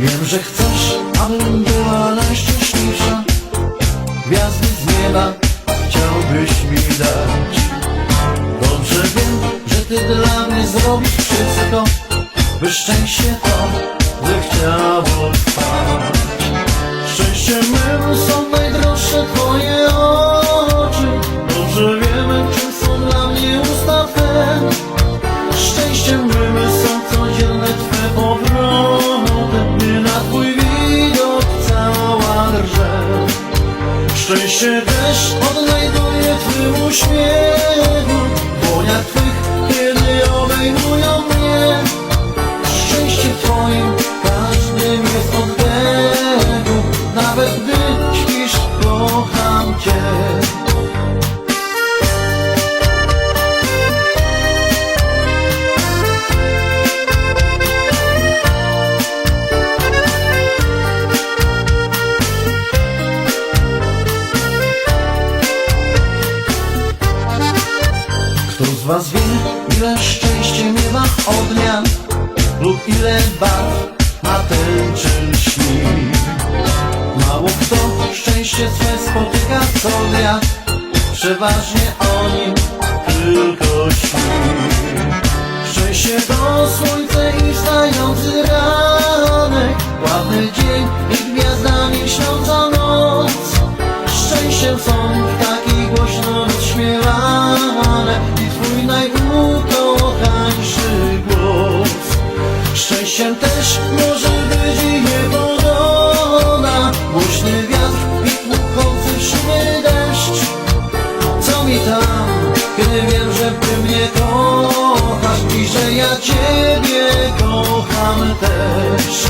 Wiem, że chcesz, abym była najszczęśliwsza. Gwiazdy z nieba chciałbyś mi dać. Dobrze wiem, że ty dla mnie zrobisz wszystko By szczęście to zechciało Szczęście też odnajduje Twym uśmiechu W dłoniach Twych, kiedy obejmują mnie. Szczęście Twoim każdym jest oddechu Nawet gdy was wie, ile szczęście miewa odmian Lub ile barw ma ten czy śni Mało kto szczęście swe spotyka co dnia Przeważnie o nim tylko śni Szczęście to słońce i wstający ranek Ładny dzień i gwiazdami śniąca noc. Szczęściem są Szczęściem też może być i niepogoda Głośny wiatr i szybie deszcz. Co mi tam, kiedy wiem, że ty mnie kochasz I że ja ciebie kocham też